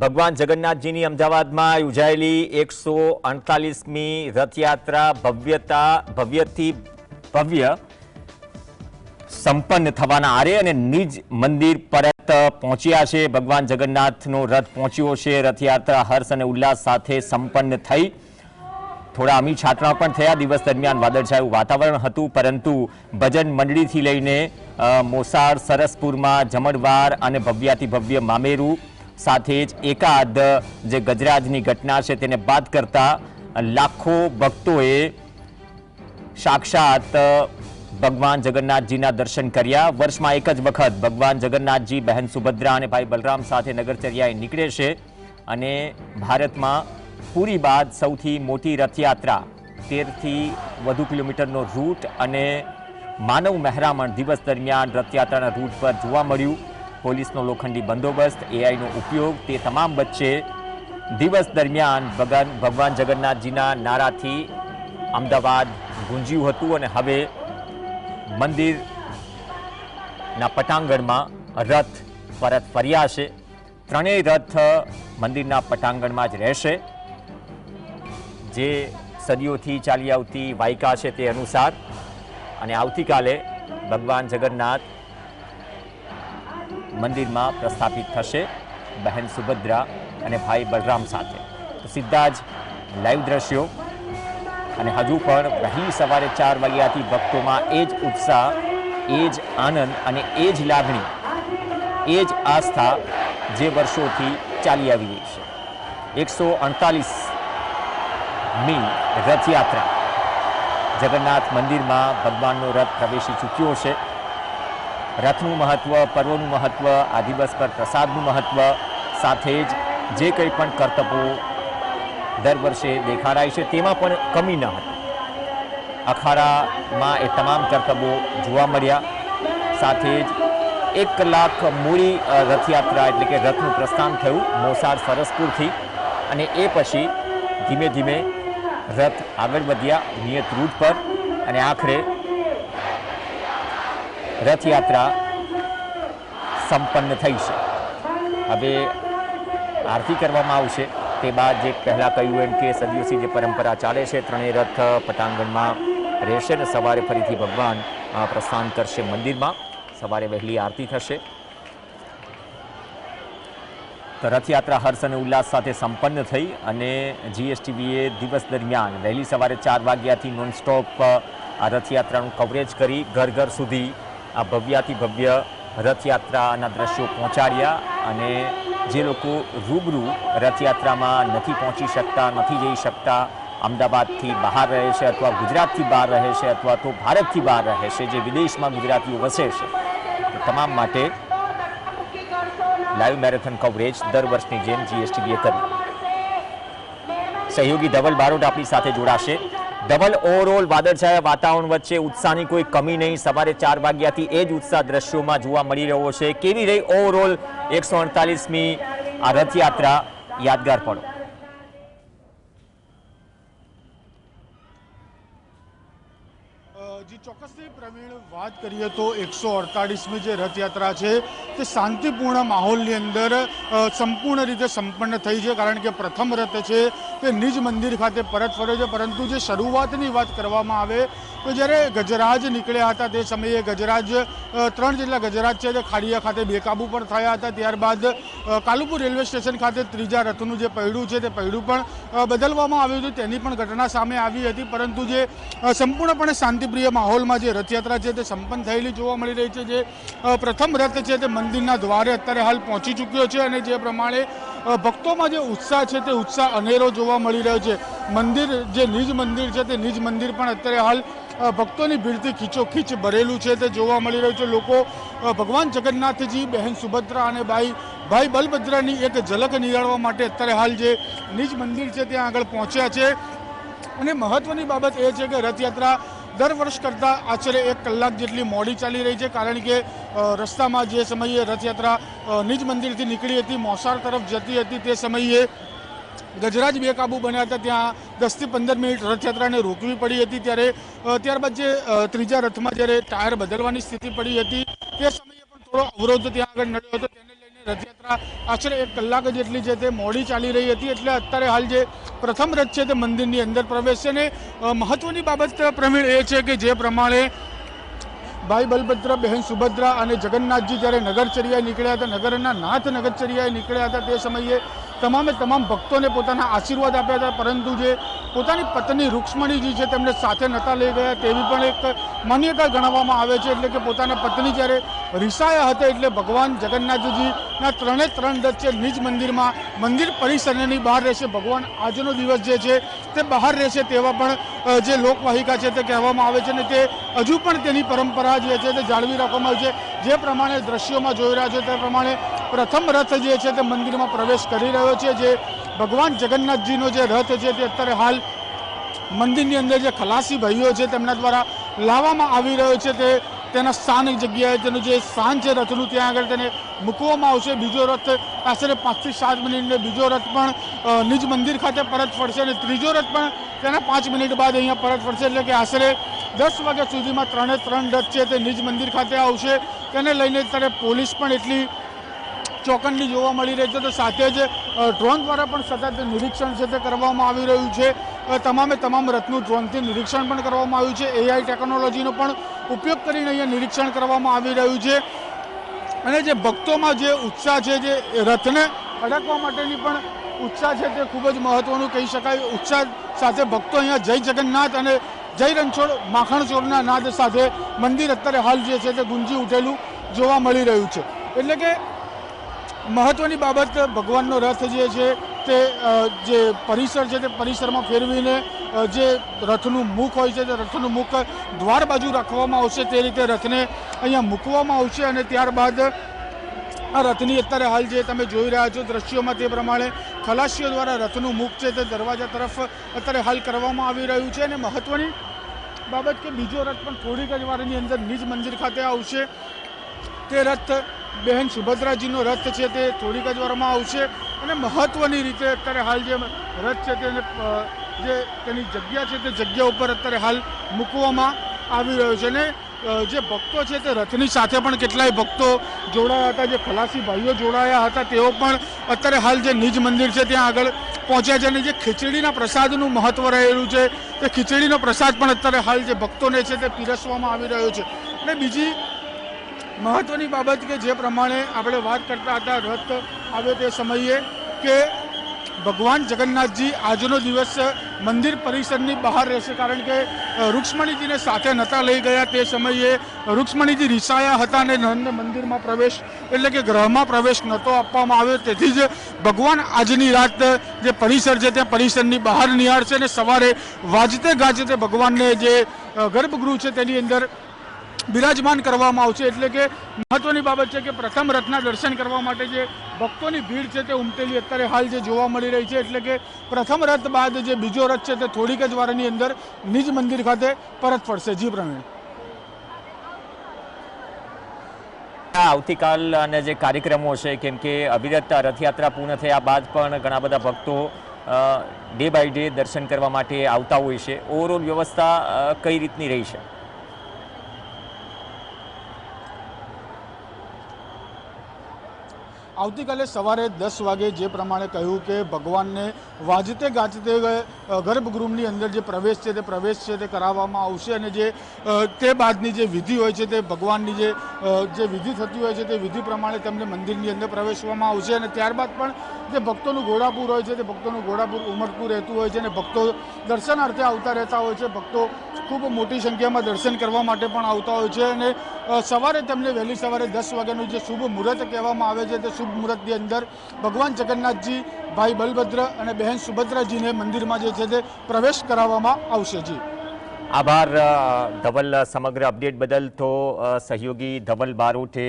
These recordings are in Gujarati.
ભગવાન જગન્નાથજીની અમદાવાદમાં યોજાયેલી એકસો અડતાલીસમી રથયાત્રા ભવ્યતા, ભવ્યથી ભવ્ય સંપન્ન થવાના આરે અને નિજ મંદિર પરત પહોંચ્યા છે. ભગવાન જગન્નાથનો રથ પહોંચ્યો છે. રથયાત્રા હર્ષ અને ઉલ્લાસ સાથે સંપન્ન થઈ. થોડા અમી છાંટણા પણ થયા. દિવસ દરમિયાન વાદળછાયું વાતાવરણ હતું, પરંતુ ભજન મંડળીથી લઈને મોસાળ, સરસપુરમાં, જમણવાર અને ભવ્યાતિ ભવ્ય મામેરું સાથે જ એકાદ જે ગજરાજની ઘટના છે તેને બાદ કરતા લાખો ભક્તોએ સાક્ષાત ભગવાન જગન્નાથજીના દર્શન કર્યા. વર્ષમાં એક જ વખત ભગવાન જગન્નાથજી, બહેન સુભદ્રા અને ભાઈ બલરામ સાથે નગરચર્યાએ નીકળે છે અને ભારતમાં પૂરી બાદ સૌથી મોટી રથયાત્રા, તેરથી વધુ કિલોમીટરનો રૂટ અને માનવ મહેરામણ દિવસ દરમિયાન રથયાત્રાના રૂટ પર જોવા મળ્યું. પોલીસનો લોખંડી બંદોબસ્ત એઆઈનો ઉપયોગ, તે તમામ વચ્ચે દિવસ દરમિયાન ભગવાન ભગવાન જગન્નાથજીના નારાથી અમદાવાદ ગુંજ્યું હતું અને હવે મંદિરના પટાંગણમાં રથ પરત ફર્યા છે. ત્રણેય રથ મંદિરના પટાંગણમાં જ રહેશે. જે સદીઓથી ચાલી આવતી વાયકા છે તે અનુસાર. અને આવતીકાલે ભગવાન જગન્નાથ મંદિરમાં પ્રસ્થાપિત થશે બહેન સુભદ્રા અને ભાઈ બલરામ સાથે. સીધા જ લાઈવ દ્રશ્યો. અને હજુ પણ વહેલી સવારે ચાર વાગ્યાથી ભક્તોમાં એ જ ઉત્સાહ, એ જ આનંદ અને એ જ લાગણી, એ જ આસ્થા જે વર્ષોથી ચાલી આવી રહી છે. એકસો અડતાલીસ મી રથયાત્રા. જગન્નાથ મંદિરમાં ભગવાનનો રથ પ્રવેશી ચૂક્યો છે. રથનું મહત્ત્વ પર્વનું મહત્ત્વ આ દિવસ પર પ્રસાદનું મહત્ત્વ સાથે જ જે કંઈ પણ કરતબો દર વર્ષે દેખાડાય છે તેમાં પણ કમી ન હતી. અખાડામાં એ તમામ કરતબો જોવા મળ્યા. સાથે જ એક કલાક મોડી રથયાત્રા એટલે કે રથનું પ્રસ્થાન થયું મોસાળ સરસપુરથી અને એ પછી ધીમે ધીમે રથ આગળ વધ્યા નિયત રૂટ પર. અને આખરે રથયાત્રા સંપન્ન થઈ છે. હવે આરતી કરવામાં આવશે. તે બાદ જે પહેલાં કહ્યું એમ કે સદીઓથી જે પરંપરા ચાલે છે, ત્રણેય રથ પટાંગણમાં રહેશે ને સવારે ફરીથી ભગવાન પ્રસ્થાન કરશે મંદિરમાં. સવારે વહેલી આરતી થશે. તો રથયાત્રા હર્ષ અને ઉલ્લાસ સાથે સંપન્ન થઈ અને જીએસટીવીએ દિવસ દરમિયાન વહેલી સવારે ચાર વાગ્યાથી નોનસ્ટોપ આ રથયાત્રાનું કવરેજ કરી ઘર ઘર સુધી આ ભવ્યાથી ભવ્ય રથયાત્રાના દ્રશ્યો પહોંચાડ્યા અને જે લોકો રૂબરૂ રથયાત્રામાં નથી પહોંચી શકતા, નથી જઈ શકતા, અમદાવાદથી બહાર રહે છે અથવા ગુજરાતથી બહાર રહે છે અથવા તો ભારતથી બહાર રહે છે, જે વિદેશમાં ગુજરાતીઓ વસે છે તમામ માટે લાઈવ મેરેથોન કવરેજ દર વર્ષની જેમ જીએસટીવીએ કરી. સહયોગી ધવલ બારોટ આપણી સાથે જોડાશે. ધવલ ઓવરઓલ વાદળછાયા વાતાવરણ વચ્ચે ઉત્સાહની કોઈ કમી નહીં. સવારે ચાર વાગ્યાથી એ જ ઉત્સાહ દ્રશ્યોમાં જોવા મળી રહ્યો છે. કેવી રહી ઓવરઓલ એકસો અડતાલીસમી આ રથયાત્રા? યાદગાર પડો. પ્રવીણ વાત કરીએ તો એકસો અડતાળીસમી જે રથયાત્રા છે, તે શાંતિપૂર્ણ માહોલની અંદર સંપૂર્ણ રીતે સંપન્ન થઈ છે. કારણ કે પ્રથમ રથ છે તે નિજ મંદિર ખાતે પરત ફર્યો છે. પરંતુ જે શરૂઆતની વાત કરવામાં આવે, તો જ્યારે ગજરાજ નીકળ્યા હતા તે સમયે ગજરાજ ત્રણ જેટલા ગજરાજ છે તે ખાડિયા ખાતે બેકાબુ પણ થયા હતા. ત્યારબાદ કાલુપુર રેલવે સ્ટેશન ખાતે ત્રીજા રથનું જે પૈડું છે તે પૈડું પણ બદલવામાં આવ્યું હતું. તેની પણ ઘટના સામે આવી હતી. પરંતુ જે સંપૂર્ણપણે શાંતિપ્રિય માહોલમાં જે રથયાત્રા છે તે સંપન્ન થયેલી જોવા મળી રહી છે જે પ્રથમ રથ છે તે મંદિરના દ્વારે અત્યારે હાલ પહોંચી ચૂક્યો છે અને જે પ્રમાણે ભક્તોમાં જે ઉત્સાહ છે તે ઉત્સાહ અનેરો જોવા મળી રહ્યો છે. મંદિર, જે નિજ મંદિર છે તે નિજ મંદિર પણ અત્યારે હાલ ભક્તોની ભીડથી ખીચોખીચ ભરેલું છે તે જોવા મળી રહ્યું છે. લોકો ભગવાન જગન્નાથજી, બહેન સુભદ્રા અને ભાઈ ભાઈ બલભદ્રાની એક ઝલક નિહાળવા માટે અત્યારે હાલ જે નિજ મંદિર છે ત્યાં આગળ પહોંચ્યા છે. અને મહત્વની બાબત એ છે કે રથયાત્રા દર વર્ષ કરતાં આશરે એક કલાક જેટલી મોડી ચાલી રહી છે. કારણ કે રસ્તામાં જે સમયે રથયાત્રા નિજ મંદિરથી નીકળી હતી, મોસાળ તરફ જતી હતી તે સમયે ગજરાજ બેકાબુ બન્યા હતા. ત્યાં દસથી પંદર મિનિટ રથયાત્રાને રોકવી પડી હતી. ત્યારે ત્યારબાદ જે ત્રીજા રથમાં જ્યારે ટાયર બદલવાની સ્થિતિ પડી હતી, તે સમયે પણ થોડો અવરોધ ત્યાં આગળ નડ્યો હતો. તેને રથયાત્રા આશરે એક કલાક જેટલી છે તે મોડી ચાલી રહી હતી. એટલે અત્યારે હાલ જે પ્રથમ રથ છે તે મંદિરની અંદર પ્રવેશ છે અને મહત્વની બાબત પ્રવીણ એ છે કે જે પ્રમાણે ભાઈ બલભદ્ર, બહેન સુભદ્રા અને જગન્નાથજી જ્યારે નગરચર્યાએ નીકળ્યા હતા, નગરના નાથ નગરચર્યાએ નીકળ્યા હતા તે સમયે તમામે તમામ ભક્તોને પોતાના આશીર્વાદ આપ્યા હતા, પરંતુ જે પોતાની પત્ની રૂક્ષ્મણીજી છે, તેમને સાથે નહોતા લઈ ગયા. તેવી પણ એક માન્યતા ગણાવવામાં આવે છે, એટલે કે પોતાના પત્ની જ્યારે રિસાયા હતા, એટલે ભગવાન જગન્નાથજીના ત્રણે ત્રણ રથ છે નિજ મંદિરમાં મંદિર પરિસરની બહાર રહેશે. ભગવાન આજનો દિવસ જે છે, તે બહાર રહેશે તેવા પણ જે લોકવાહિકા છે, તે કહેવામાં આવે છે, અને તે હજુ પણ તેની પરંપરા જે છે, તે જાળવી રાખવામાં આવી છે. જે પ્રમાણે દ્રશ્યોમાં જોઈ રહ્યા છે, તે પ્રમાણે પ્રથમ રથ જે છે તે મંદિરમાં પ્રવેશ કરી રહ્યો છે, જે ભગવાન જગન્નાથજીનો જે રથ છે તે અત્યારે હાલ મંદિરની અંદર જે ખલાસી ભાઈઓ છે તેમના દ્વારા લાવવામાં આવી રહ્યો છે, તે તેના સ્થાન જગ્યાએ તેનું જે સ્થાન છે રથનું, ત્યાં આગળ તેને મૂકવામાં આવશે. બીજો રથ આશરે પાંચથી સાત મિનિટને બીજો રથ પણ નિજ મંદિર ખાતે પરત ફરશે અને ત્રીજો રથ પણ તેના પાંચ મિનિટ બાદ અહીંયા પરત ફરશે, એટલે કે આશરે દસ વાગ્યા સુધીમાં ત્રણે ત્રણ રથ છે તે નિજ મંદિર ખાતે આવશે. તેને લઈને અત્યારે પોલીસ પણ એટલી ચોકન્ની જોવા મળી રહી છે. તો સાથે જ ડ્રોન દ્વારા પણ સતત નિરીક્ષણ છે તે કરવામાં આવી રહ્યું છે. તમામે તમામ રથનું ડ્રોનથી નિરીક્ષણ પણ કરવામાં આવ્યું છે. એઆઈ ટેકનોલોજીનો પણ ઉપયોગ કરીને અહીંયા નિરીક્ષણ કરવામાં આવી રહ્યું છે. અને જે ભક્તોમાં જે ઉત્સાહ છે, જે રથને અડકવા માટેની પણ ઉત્સાહ છે તે ખૂબ જ મહત્વનું કહી શકાય. ઉત્સાહ સાથે ભક્તો અહીંયા જય જગન્નાથ અને જય રણછોડ માખણચોરના નાદ સાથે મંદિર અત્યારે હાલ જે છે તે ગુંજી ઉઠેલું જોવા મળી રહ્યું છે. એટલે કે મહત્વની બાબત ભગવાનનો રથ જે છે તે જે પરિસર છે તે પરિસરમાં ફેરવીને જે રથનું મુખ હોય છે તે રથનું મુખ દ્વાર બાજુ રાખવામાં આવશે તે રીતે રથને અહીંયા મૂકવામાં આવશે અને ત્યારબાદ આ રથની અત્યારે હાલ જે તમે જોઈ રહ્યા છો દ્રશ્યોમાં તે પ્રમાણે ખલાસીઓ દ્વારા રથનું મુખ છે તે દરવાજા તરફ અત્યારે હાલ કરવામાં આવી રહ્યું છે અને મહત્વની બાબત કે બીજો રથ પણ થોડીક જ વારની અંદર નિજ મંદિર ખાતે આવશે. તે રથ બહેન સુભદ્રાજીનો રથ છે તે થોડીક જ વારમાં આવશે અને મહત્વની રીતે અત્યારે હાલ જે રથ છે તેને જે તેની જગ્યા છે તે જગ્યા ઉપર અત્યારે હાલ મૂકવામાં આવી રહ્યો છે અને જે ભક્તો છે તે રથની સાથે પણ કેટલાય ભક્તો જોડાયા હતા, જે ખલાસી ભાઈઓ જોડાયા હતા, તેઓ પણ અત્યારે હાલ જે નિજ મંદિર છે ત્યાં આગળ પહોંચ્યા છે અને જે ખીચડીના પ્રસાદનું મહત્વ રહેલું છે, તે ખીચડીનો પ્રસાદ પણ અત્યારે હાલ જે ભક્તોને છે તે પીરસવામાં આવી રહ્યો છે. અને બીજી મહત્વની બાબત કે જે પ્રમાણે આપણે વાત કરતા હતા રથ આવે તે સમયે કે ભગવાન જગન્નાથજી આજનો દિવસ મંદિર પરિસરની બહાર રહેશે. કારણ કે રૂક્ષ્મણીજીને સાથે નહોતા લઈ ગયા તે સમયે રૂક્ષ્મણીજી રિસાયા હતા અને નંદ મંદિરમાં પ્રવેશ એટલે કે ગ્રહમાં પ્રવેશ નહોતો આપવામાં આવ્યો. તેથી જ ભગવાન આજની રાત જે પરિસર છે તે પરિસરની બહાર નિહાળશે અને સવારે વાજતે ગાજતે ભગવાનને જે ગર્ભગૃહ છે તેની અંદર બિરાજમાન કરવામાં આવશે. એટલે કે મહત્વની બાબત છે કે પ્રથમ રથના દર્શન કરવા માટે જે ભક્તોની ભીડ છે તે ઉમટેલી. અત્યારે હાલ જે જોવા મળી રહી છે, એટલે કે પ્રથમ રથ બાદ જે બીજો રથ છે તે થોડીક જ વારની અંદર નિજ મંદિર ખાતે પરત ફરશે. જી પ્રવીણ. આ આવતીકાલ અને જે કાર્યક્રમો છે, કેમ કે અવિરત રથયાત્રા પૂર્ણ થયા બાદ પણ ઘણા બધા ભક્તો ડે બાય ડે દર્શન કરવા માટે આવતા હોય છે. ઓવરઓલ વ્યવસ્થા કઈ રીતની રહી છે? આવતીકાલે સવારે દસ વાગે જે પ્રમાણે કહ્યું કે ભગવાનને વાજતે ગાજતે ગર્ભગૃહની અંદર જે પ્રવેશ છે તે પ્રવેશ છે તે કરાવવામાં આવશે અને જે તે બાદની જે વિધિ હોય છે તે ભગવાનની જે જે વિધિ થતી હોય છે તે વિધિ પ્રમાણે તેમને મંદિરની અંદર પ્રવેશવામાં આવશે અને ત્યારબાદ પણ જે ભક્તોનું ઘોડાપુર હોય છે તે ભક્તોનું ઘોડાપુર ઉમટતું રહેતું હોય છે અને ભક્તો દર્શનાર્થે આવતા રહેતા હોય છે. ભક્તો ખૂબ મોટી સંખ્યામાં દર્શન કરવા માટે પણ આવતા હોય છે અને સવારે તેમને વહેલી સવારે દસ વાગ્યાનું જે શુભ મુહૂર્ત કહેવામાં આવે છે તે શુભ મુહૂર્તની અંદર ભગવાન જગન્નાથજી, ભાઈ બલભદ્ર અને બહેન સુભદ્રાજીને મંદિરમાં જે છે તે પ્રવેશ કરાવવામાં આવશે, જી. આભાર ધવલ સમગ્ર અપડેટ બદલ તો સહયોગી ધવલ બારોટે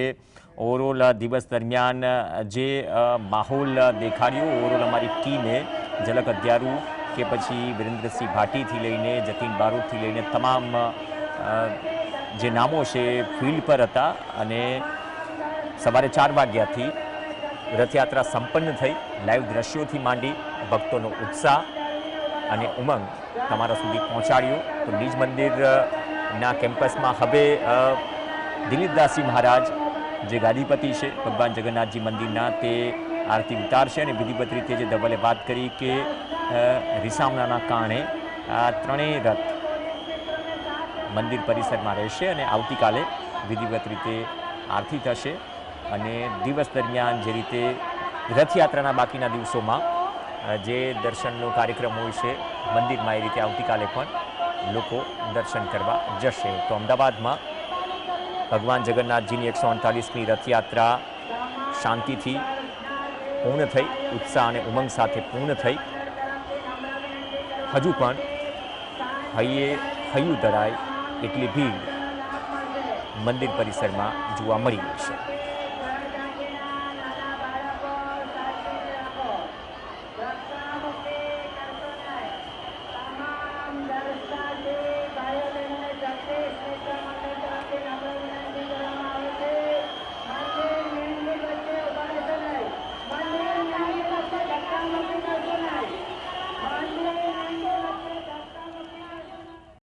ઓવરઓલ દિવસ દરમિયાન જે માહોલ દેખાડ્યો, ઓવરઓલ અમારી ટીમે ઝલક અધ્યારું કે પછી વિરેન્દ્રસિંહ ભાટીથી લઈને જતીન બારોટથી લઈને તમામ જે નામો છે, ફિલ્ડ પર હતા અને સવારે ચાર વાગ્યાથી રથયાત્રા સંપન્ન થઈ લાઈવ દ્રશ્યોથી માંડી ભક્તોનો ઉત્સાહ અને ઉમંગ તમારા સુધી પહોંચાડ્યો. તો નિજ મંદિરના કેમ્પસમાં હવે દિલીપદાસજી મહારાજ જે ગાદીપતિ છે, ભગવાન જગન્નાથજી મંદિરના તે આરતી ઉતારશે અને વિધિવત રીતે જે ધવલે વાત કરી કે રિસામણાના કારણે આ ત્રણેય રથ મંદિર પરિસરમાં રહેશે અને આવતીકાલે વિધિવત રીતે આરતી થશે. અને દિવસ દરમિયાન જે રીતે રથયાત્રાના બાકીના દિવસોમાં જે દર્શનનો કાર્યક્રમ હોય છે, મંદિરમાં એ રીતે આવતીકાલે પણ લોકો દર્શન કરવા જશે. તો અમદાવાદમાં ભગવાન જગન્નાથજીની એકસો અડતાલીસમી રથયાત્રા શાંતિથી પૂર્ણ થઈ, ઉત્સાહ અને ઉમંગ સાથે પૂર્ણ થઈ. હજુ પણ હૈયે હૈયું ધરાય એટલી ભીડ મંદિર પરિસરમાં જોવા મળી રહી છે.